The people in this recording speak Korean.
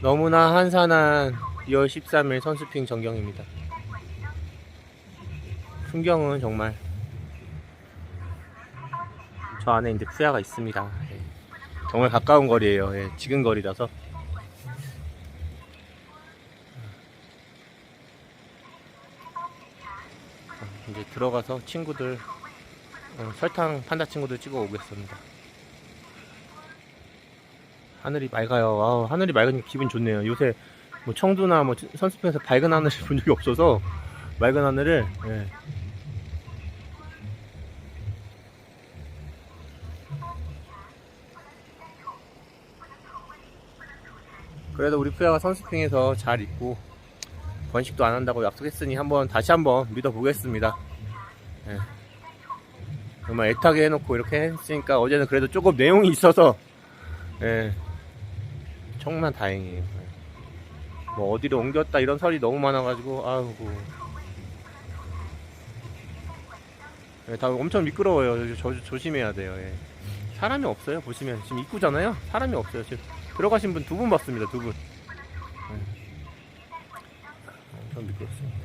너무나 한산한 2월 13일 선수핑 전경입니다. 풍경은 정말 저 안에 이제 푸야가 있습니다. 예. 정말 가까운 거리예요. 예, 지금 거리라서. 어, 이제 들어가서 친구들 어, 설탕 판다 친구들 찍어 오겠습니다. 하늘이 맑아요. 아우, 하늘이 맑으니까 기분 좋네요. 요새 뭐 청두나 뭐 선수평에서 밝은 하늘을 본 적이 없어서 맑은 하늘을 예. 그래도 우리 푸야가 선수핑에서 잘 있고 번식도 안 한다고 약속했으니 한번 다시 한번 믿어보겠습니다. 예. 정말 애타게 해놓고 이렇게 했으니까 어제는 그래도 조금 내용이 있어서 예. 정말 다행이에요. 예. 뭐 어디로 옮겼다 이런 설이 너무 많아가지고 아이고 예, 다 엄청 미끄러워요. 조, 조심해야 돼요. 예. 사람이 없어요. 보시면 지금 입구잖아요. 사람이 없어요. 지금 들어가신 분 두 분 봤습니다. 두 분. 예. 엄청 미끄럽습니다.